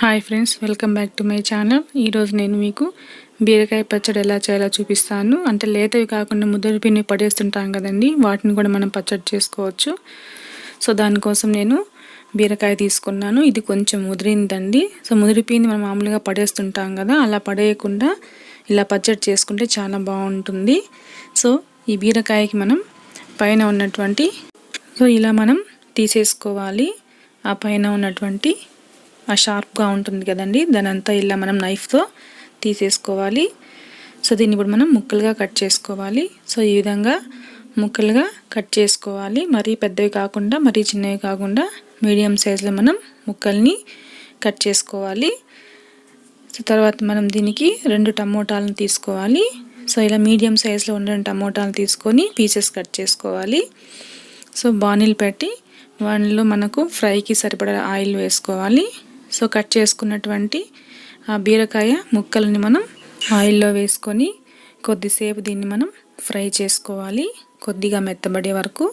Hi friends welcome back to my channel ఈరోజు నేను మీకు బీరకాయ పచ్చడి ఎలా చేయాలో చూపిస్తాను. అంటే లేతవి కాకుండా ముద్దరి పడేస్తుంటాం కదండి వాటిని కూడా మనం పచ్చడి చేసుకోవచ్చు. సో దానికోసం నేను బీరకాయ తీసుకున్నాను. ఇది కొంచెం ముదిరిందండి. సో ముదిరి మనం మామూలుగా పడేస్తుంటాం కదా అలా పడేయకుండా ఇలా పచ్చడి చేసుకుంటే చాలా బాగుంటుంది. సో ఈ బీరకాయకి మనం పైన ఉన్నటువంటి సో ఇలా మనం తీసేసుకోవాలి. ఆ పైన ఉన్నటువంటి ఆ షార్ప్గా ఉంటుంది కదండి. దాని అంతా ఇలా మనం నైఫ్తో తీసేసుకోవాలి. సో దీన్ని ఇప్పుడు మనం ముక్కలుగా కట్ చేసుకోవాలి. సో ఈ విధంగా ముక్కలుగా కట్ చేసుకోవాలి. మరీ పెద్దవి కాకుండా మరీ చిన్నవి కాకుండా మీడియం సైజులో మనం ముక్కల్ని కట్ చేసుకోవాలి. సో తర్వాత మనం దీనికి రెండు టమోటాలను తీసుకోవాలి. సో ఇలా మీడియం సైజులో ఉన్న టమోటాలు తీసుకొని పీసెస్ కట్ చేసుకోవాలి. సో బాణీలు పెట్టి వాటిలో మనకు ఫ్రైకి సరిపడా ఆయిల్ వేసుకోవాలి. సో కట్ చేసుకున్నటువంటి ఆ బీరకాయ ముక్కలని మనం ఆయిల్లో వేసుకొని కొద్దిసేపు దీన్ని మనం ఫ్రై చేసుకోవాలి. కొద్దిగా మెత్తబడే వరకు.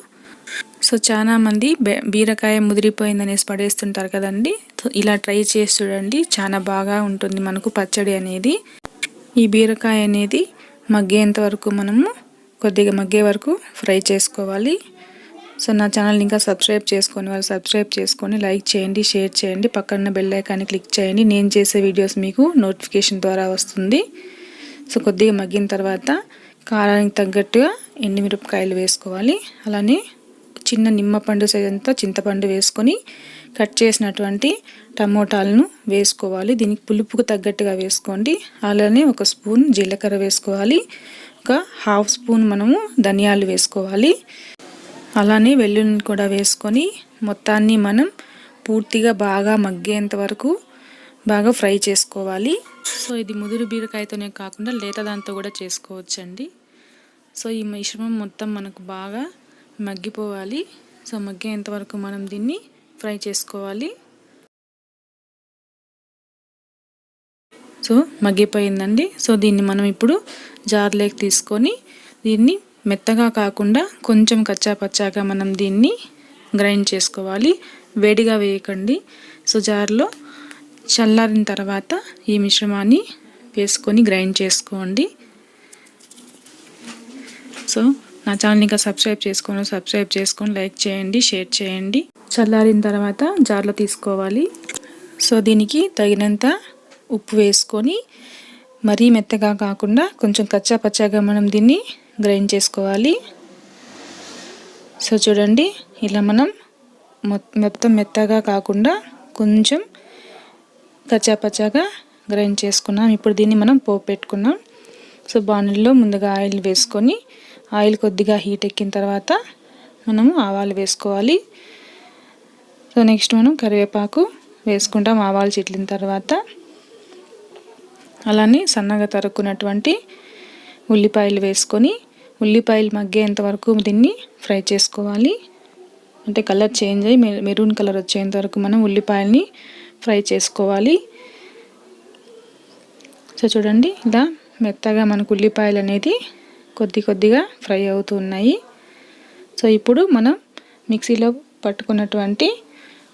సో చాలామంది బీరకాయ ముదిరిపోయిందనేసి పడేస్తుంటారు కదండి. ఇలా ట్రై చేసి చూడండి. చాలా బాగా ఉంటుంది మనకు పచ్చడి అనేది. ఈ బీరకాయ అనేది మగ్గేంత వరకు మనము కొద్దిగా మగ్గే వరకు ఫ్రై చేసుకోవాలి. సో నా ఛానల్ని ఇంకా సబ్స్క్రైబ్ చేసుకొని వాళ్ళు సబ్స్క్రైబ్ చేసుకొని లైక్ చేయండి షేర్ చేయండి పక్కన బెల్ ఐకాన్ని క్లిక్ చేయండి. నేను చేసే వీడియోస్ మీకు నోటిఫికేషన్ ద్వారా వస్తుంది. సో కొద్దిగా మగ్గిన తర్వాత కారానికి తగ్గట్టుగా ఎండుమిరపకాయలు వేసుకోవాలి. అలానే చిన్న నిమ్మపండు సైజంతా చింతపండు వేసుకొని కట్ చేసినటువంటి టమోటాలను వేసుకోవాలి. దీనికి పులుపుకు తగ్గట్టుగా వేసుకోండి. అలానే ఒక స్పూన్ జీలకర్ర వేసుకోవాలి. ఒక హాఫ్ స్పూన్ మనము ధనియాలు వేసుకోవాలి. అలానే వెల్లుల్లిని కూడా వేసుకొని మొత్తాన్ని మనం పూర్తిగా బాగా మగ్గేంత వరకు బాగా ఫ్రై చేసుకోవాలి. సో ఇది ముదురు బీరకాయతోనే కాకుండా లేత దాంతో కూడా చేసుకోవచ్చండి. సో ఈ మిశ్రమం మొత్తం మనకు బాగా మగ్గిపోవాలి. సో మగ్గేంత వరకు మనం దీన్ని ఫ్రై చేసుకోవాలి. సో మగ్గిపోయిందండి. సో దీన్ని మనం ఇప్పుడు జార్లోకి తీసుకొని దీన్ని మెత్తగా కాకుండా కొంచెం కచ్చాపచ్చాగా మనం దీన్ని గ్రైండ్ చేసుకోవాలి. వేడిగా వేయకండి. సో జార్లో చల్లారిన తర్వాత ఈ మిశ్రమాన్ని వేసుకొని గ్రైండ్ చేసుకోండి. సో నా ఛానల్ ఇంకా సబ్స్క్రైబ్ చేసుకోను సబ్స్క్రైబ్ చేసుకొని లైక్ చేయండి షేర్ చేయండి. చల్లారిన తర్వాత జార్లో తీసుకోవాలి. సో దీనికి తగినంత ఉప్పు వేసుకొని మరీ మెత్తగా కాకుండా కొంచెం కచ్చా పచ్చాగా మనం దీన్ని గ్రైండ్ చేసుకోవాలి. సో చూడండి ఇలా మనం మొత్తం మెత్తగా కాకుండా కొంచెం కచ్చాపచ్చాగా గ్రైండ్ చేసుకున్నాం. ఇప్పుడు దీన్ని మనం పోపు పెట్టుకున్నాం. సో బాణల్లో ముందుగా ఆయిల్ వేసుకొని ఆయిల్ కొద్దిగా హీట్ ఎక్కిన తర్వాత మనము ఆవాలు వేసుకోవాలి. సో నెక్స్ట్ మనం కరివేపాకు వేసుకుంటాం ఆవాలు చిట్లిన తర్వాత. అలానే సన్నగా తరుక్కున్నటువంటి ఉల్లిపాయలు వేసుకొని ఉల్లిపాయలు మగ్గేంత వరకు దీన్ని ఫ్రై చేసుకోవాలి. అంటే కలర్ చేంజ్ అయ్యి మెరూన్ కలర్ వచ్చేంత వరకు మనం ఉల్లిపాయల్ని ఫ్రై చేసుకోవాలి. సో చూడండి ఇలా మెత్తగా మనకు ఉల్లిపాయలు అనేది కొద్ది కొద్దిగా ఫ్రై అవుతున్నాయి సో ఇప్పుడు మనం మిక్సీలో పట్టుకున్నటువంటి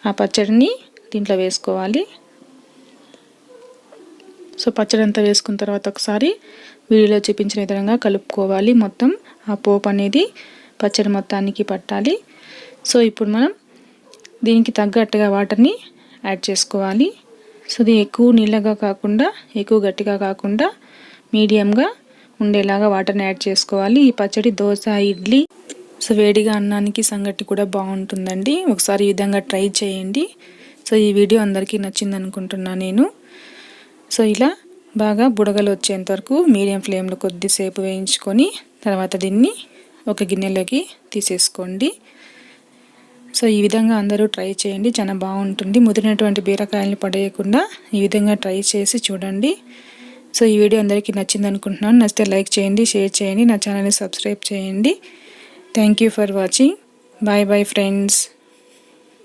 ఆ పచ్చడిని దీంట్లో వేసుకోవాలి. సో పచ్చడి అంతా వేసుకున్న తర్వాత ఒకసారి వీడియోలో చూపించిన విధంగా కలుపుకోవాలి మొత్తం. ఆ పోపు అనేది పచ్చడి మొత్తానికి పట్టాలి. సో ఇప్పుడు మనం దీనికి తగ్గట్టుగా వాటర్ని యాడ్ చేసుకోవాలి. సో ఇది ఎక్కువ నీళ్ళగా కాకుండా ఎక్కువ గట్టిగా కాకుండా మీడియంగా ఉండేలాగా వాటర్ని యాడ్ చేసుకోవాలి. ఈ పచ్చడి దోశ ఇడ్లీ సో వేడిగా అన్నానికి సంగటి కూడా బాగుంటుందండి. ఒకసారి ఈ విధంగా ట్రై చేయండి. సో ఈ వీడియో అందరికీ నచ్చింది అనుకుంటున్నాను నేను. సో ఇలా బాగా బుడగలు వచ్చేంత వరకు మీడియం ఫ్లేమ్లో కొద్దిసేపు వేయించుకొని తర్వాత దీన్ని ఒక గిన్నెలోకి తీసేసుకోండి. సో ఈ విధంగా అందరూ ట్రై చేయండి. చాలా బాగుంటుంది. ముదిరినటువంటి బీరకాయలను పడేయకుండా ఈ విధంగా ట్రై చేసి చూడండి. సో ఈ వీడియో అందరికీ నచ్చింది అనుకుంటున్నాను. నచ్చితే లైక్ చేయండి షేర్ చేయండి నా ఛానల్ని సబ్స్క్రైబ్ చేయండి. Thank you for watching. Bye bye friends.